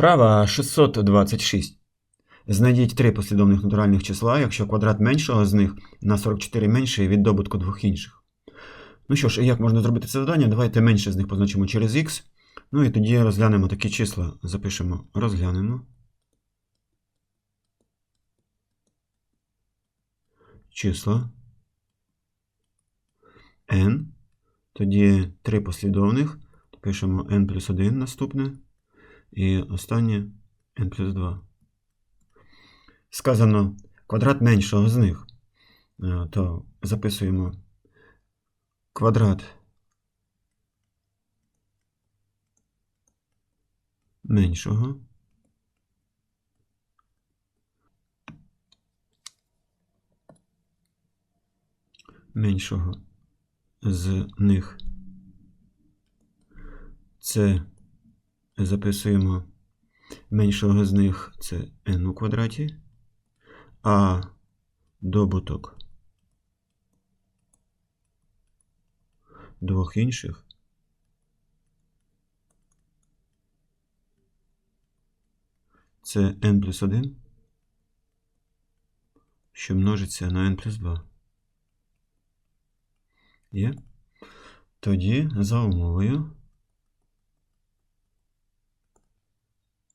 Вправа 626. Знайдіть три послідовних натуральних числа, якщо квадрат меншого з них на 44 менший від добутку двох інших. Ну що ж, як можна зробити це завдання? Давайте менше з них позначимо через х. Ну і тоді розглянемо такі числа. Запишемо розглянемо. Числа n. Тоді три послідовних. Пишемо n плюс 1 наступне. І останнє n плюс 2. Сказано квадрат меншого з них. Е, То записуємо квадрат меншого. Меншого з них. Це записуємо меншого з них це n у квадраті, а добуток двох інших це n плюс 1, що множиться на n плюс 2. Є? Тоді за умовою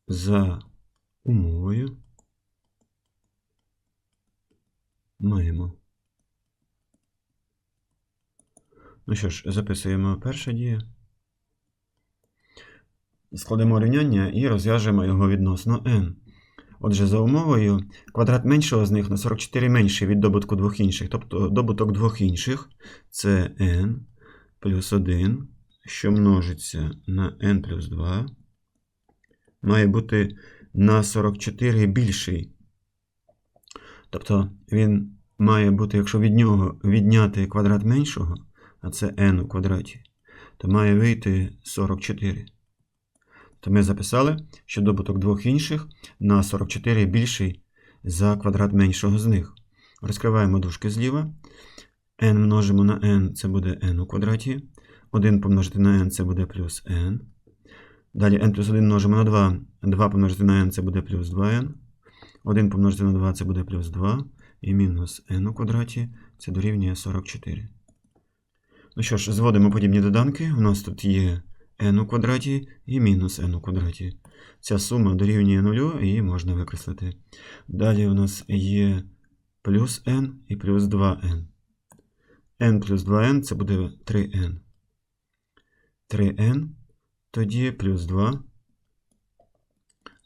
за умовою маємо. Ну що ж, записуємо перша дія. Складемо рівняння і розв'яжемо його відносно n. Отже, за умовою квадрат меншого з них на 44 менший від добутку двох інших. Тобто добуток двох інших це n плюс 1, що множиться на n плюс 2 має бути на 44 більший. Тобто він має бути, якщо від нього відняти квадрат меншого, а це n у квадраті, то має вийти 44. То ми записали, що добуток двох інших на 44 більший за квадрат меншого з них. Розкриваємо дужки зліва. n множимо на n, це буде n у квадраті. 1 помножити на n це буде плюс n. Далі n плюс 1 множимо на 2. 2 помножити на n це буде плюс 2n. 1 помножити на 2 це буде плюс 2. І мінус n у квадраті це дорівнює 44. Ну що ж, зводимо подібні доданки. У нас тут є n у квадраті і мінус n у квадраті. Ця сума дорівнює 0 і її можна викреслити. Далі у нас є плюс n і плюс 2n. n плюс 2n це буде 3n. 3n тоді плюс 2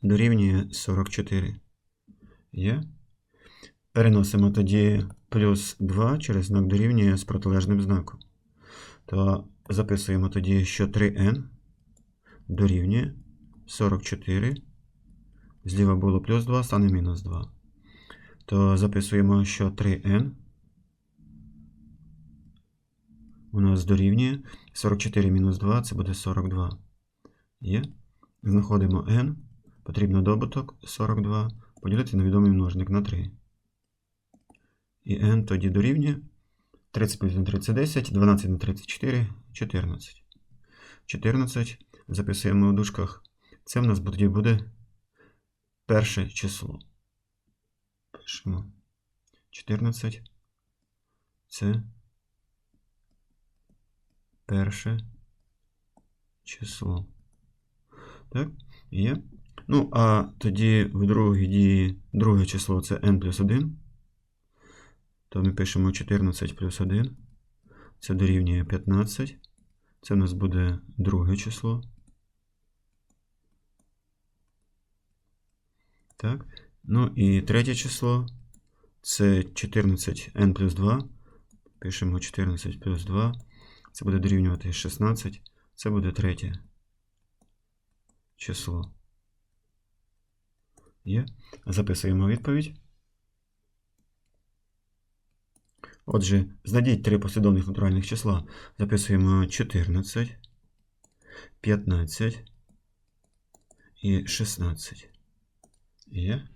дорівнює 44. Є? Переносимо тоді плюс 2 через знак дорівнює з протилежним знаком. То записуємо тоді, що 3n дорівнює 44. Зліва було плюс 2, стане мінус 2. То записуємо, що 3n у нас дорівнює 44 мінус 2, це буде 42. Є. Знаходимо n. Потрібно добуток 42. Поділити на відомий множник на 3. І n тоді дорівнює 35 на 30 10, 12 на 34 14. 14 записуємо в дужках. Це в нас тоді буде перше число. Пишемо 14. Це перше число. Так, є. Ну, а тоді в другій дії друге число це n плюс 1. То ми пишемо 14 плюс 1. Це дорівнює 15. Це в нас буде друге число. Так. Ну і третє число це 14 n плюс 2. Пишемо 14 плюс 2. Це буде дорівнювати 16. Це буде третє число. Є. Записуємо відповідь. Отже, знайдіть три послідовних натуральних числа. Записуємо 14, 15 і 16. Є.